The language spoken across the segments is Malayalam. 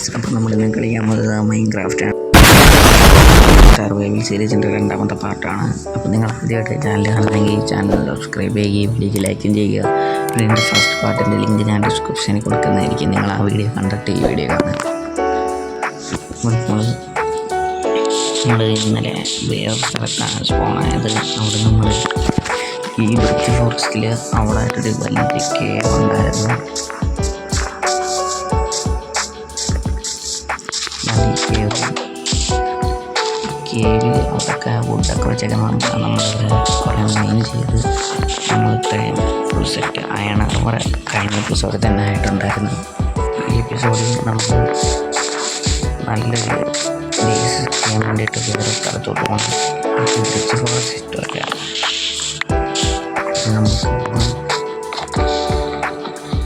ഗൈസ് അപ്പോൾ നമ്മൾ ഇന്ന് കളിക്കാൻ പോകുന്നത് മൈൻ ക്രാഫ്റ്റാണ് സർവൈവൽ സീരീസിന്റെ രണ്ടാമത്തെ പാർട്ടാണ് അപ്പോൾ നിങ്ങൾ ആദ്യമായിട്ട് ചാനൽ കാണുന്നെങ്കിൽ ചാനൽ സബ്സ്ക്രൈബ് ചെയ്യുകയും വീഡിയോക്ക് ലൈക്കും ചെയ്യുക. പിന്നെ ഫസ്റ്റ് പാർട്ടിന്റെ ലിങ്ക് ഞാൻ ഡിസ്ക്രിപ്ഷനിൽ കൊടുക്കുന്നതായിരിക്കും. നിങ്ങൾ ആ വീഡിയോ കണ്ടിട്ട് ഈ വീഡിയോ കാണുക. നമ്മൾ ഇന്നലെ വേറെ സ്ഥലത്താണ് സ്പോണായത് അവിടെ നമ്മൾ ഈ ബ്രിച്ച് ഫോറസ്റ്റിൽ അവിടെ ഒരു വലിയ കേവ് ഉണ്ടായിരുന്നു. കേവ് കേവിൽ അതൊക്കെ വുഡൊക്കെ വെച്ചൊക്കെ നമ്മൾ കുറേ മൈൻ ചെയ്ത് നമ്മൾ ഇത്രയും ഫുൾ സെറ്റ് അയണ നമ്മുടെ കഴിഞ്ഞ എപ്പിസോഡിൽ തന്നെ ആയിട്ടുണ്ടായിരുന്നു ഈ എപ്പിസോഡിൽ നമുക്ക് നല്ലൊരു ബേസ് ചെയ്യാൻ വേണ്ടിയിട്ട് വേറെ സ്ഥലത്തോട്ട് പോകണം. ബ്രിഡ്ജ് ഫോറസ്റ്റ് ഇഷ്ടമല്ല നമുക്ക്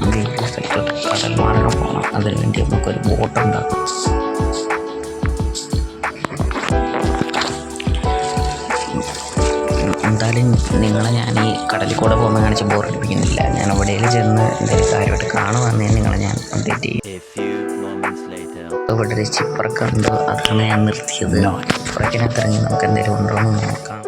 വേറെ സ്ഥലത്തോട്ട് കടൽ മാർഗം പോകണം അതിനുവേണ്ടി നമുക്കൊരു ബോട്ട് എന്തായാലും നിങ്ങളെ ഞാൻ ഈ കടലിൽ കൂടെ പോകുന്ന കാണിച്ച് ബോറടിപ്പിക്കുന്നില്ല ഞാൻ എവിടെയെങ്കിലും ചെന്ന് എന്തെങ്കിലും കാര്യമായിട്ട് കാണുവാന്നേ നിങ്ങളെ ഞാൻ അപ്ഡേറ്റ് ചെയ്യും. ഇവിടെ ഒരു ചിപ്പറൊക്കെ അതാണ് ഞാൻ നിർത്തിയത്. ചിപ്പറക്കിനകത്ത് ഇറങ്ങി നമുക്ക് എന്തെങ്കിലും ഉണ്ടോ എന്ന് നോക്കാം.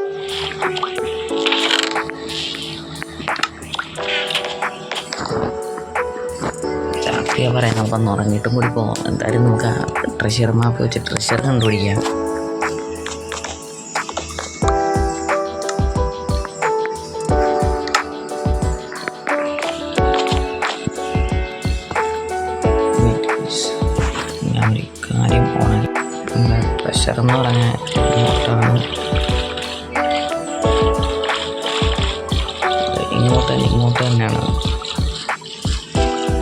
പറയാൻ പറയാം നമുക്കൊന്ന് ഉറങ്ങിയിട്ടും കൂടി പോകാം എന്തായാലും നമുക്ക് ട്രഷർ മാപ്പ് വെച്ച് ട്രഷർ കണ്ടുപിടിക്കാം. ഒരു കാര്യം പോണേ നമ്മുടെ പ്രഷർ എന്ന് പറഞ്ഞാൽ ഇങ്ങോട്ടാണ്. ഇങ്ങോട്ട് തന്നെ ഇങ്ങോട്ട് തന്നെയാണ്.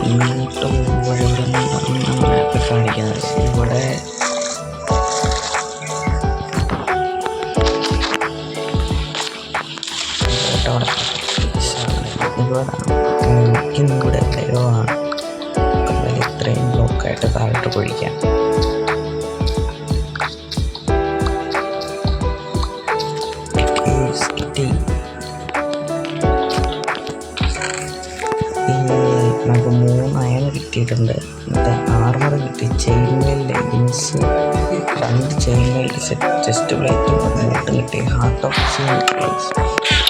ഇങ്ങോട്ട് പോകുമ്പോൾ ഇവിടെ മാപ്പ് കാണിക്കുന്നത് ഇവിടെ ഇവിടെ ആണ് കടൽ ബ്ലോക്കായിട്ട് താഴോട്ട് പൊഴിക്കാം നമുക്ക് മൂന്ന് അയണ് കിട്ടിയിട്ടുണ്ട്. എന്നിട്ട് ആർമർ കിട്ടി. ചെയിൻമേൽ ലെഗിൻസ് രണ്ട് ചെയിൻമേൽ സെറ്റ് ചെസ്റ്റ് പ്ലേറ്റും കിട്ടി. ഹാർട്ട് ഓഫ് അപ്പോൾ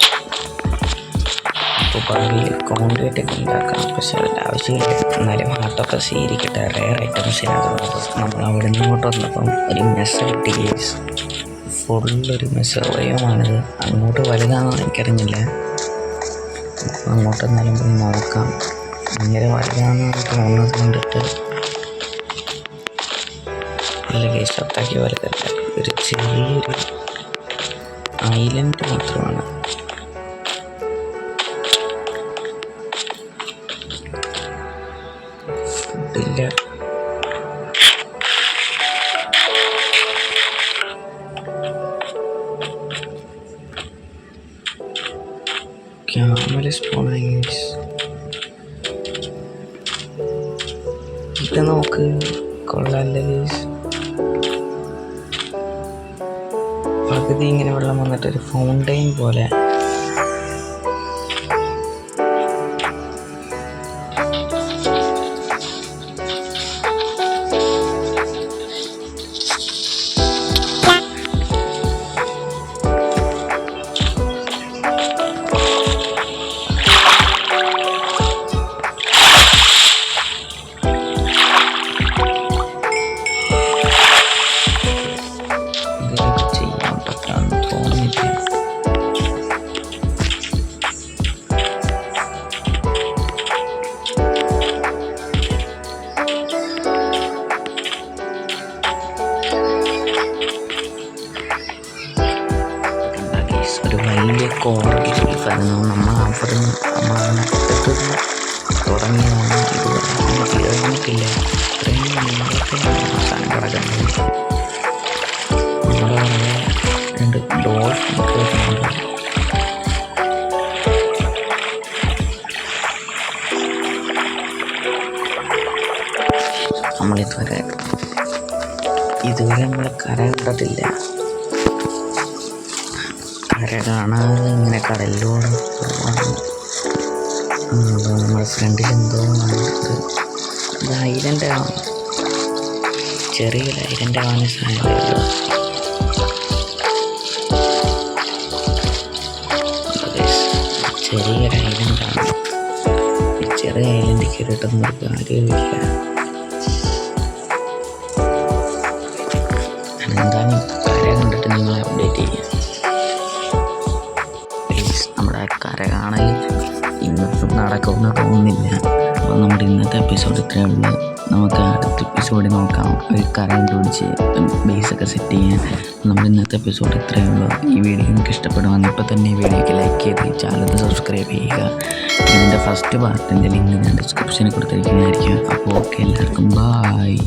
ഭാവിയിൽ കോൺക്രീറ്റ് ഒക്കെ ഉണ്ടാക്കാം പക്ഷെ അതിന്റെ ആവശ്യമില്ല. എന്നാലും ഹാർട്ടൊക്കെ സ്വീകരിക്കട്ടെ റെയർ ഐറ്റംസിനകത്ത് നമ്മൾ അവിടെ നിന്ന് ഇങ്ങോട്ട് വന്നപ്പം ഒരു മെസ്സ് ടീസ് ഫുള്ളൊരു മെസ്സ് വയമാണിത് അങ്ങോട്ട് വലുതാണെന്ന് എനിക്കറിഞ്ഞില്ല. അങ്ങോട്ട് എന്നാലും പോയി നോക്കാം. ഭയങ്കര വലുതാണെന്ന് തോന്നുന്നത് കണ്ടിട്ട്. നല്ല കേസ് അത്താക്കി വലുതല്ല ഒരു ചെറിയൊരു ഐലൻഡ് മാത്രമാണ്. ഇത് നോക്ക്. കൊള്ളാല്ലേ പകുതി ഇങ്ങനെ വെള്ളം വന്നിട്ട് ഒരു ഫൗണ്ടെയിൻ പോലെ. വലിയ കോറൽ റീഫായിരുന്നു നമ്മൾ നിന്ന് നമ്മൾ അടുത്തത് തുടങ്ങിയതാണ് വരുന്നുണ്ട് നമ്മളിതുവരെ ഇതുവരെ നമ്മൾ കര കര കാണാതെ ഇങ്ങനെ കടലിലൂടെ നമ്മുടെ ഫ്രണ്ടിൽ എന്തോ ഇത് ഐലൻഡ് ആണ് ചെറിയൊരു ഐലൻഡ് ആവാൻ സാധ്യതയുള്ളൂ ചെറിയൊരു ഐലൻഡാണ് ചെറിയ ഐലൻഡ് കയറിയിട്ടൊന്നും ഒരു കാര്യമില്ല എന്തായാലും കര കണ്ടിട്ട് നിങ്ങളെ ഇന്നത്തെ നടക്കുമെന്ന് തോന്നുന്നില്ല. അപ്പോൾ നമ്മുടെ ഇന്നത്തെ എപ്പിസോഡ് ഇത്രയേ ഉള്ളൂ. നമുക്ക് അടുത്ത എപ്പിസോഡിൽ നോക്കാം. ഒരു കറണ്ട് കണ്ടുപിടിച്ച് ബേസൊക്കെ സെറ്റ് ചെയ്യാൻ നമ്മുടെ ഇന്നത്തെ എപ്പിസോഡ് ഇത്രയേ ഉള്ളൂ. ഈ വീഡിയോ നിങ്ങൾക്ക് ഇഷ്ടപ്പെടുവാണെങ്കിൽ ഇപ്പോൾ തന്നെ ഈ വീഡിയോക്ക് ലൈക്ക് ചെയ്ത് ചാനൽ സബ്സ്ക്രൈബ് ചെയ്യുക. ഇതിന്റെ ഫസ്റ്റ് പാർട്ടിന്റെ ലിങ്ക് ഞാൻ ഡിസ്ക്രിപ്ഷനിൽ കൊടുത്തിരിക്കുന്നതായിരിക്കും. അപ്പോൾ ഓക്കെ എല്ലാവർക്കും ബായ്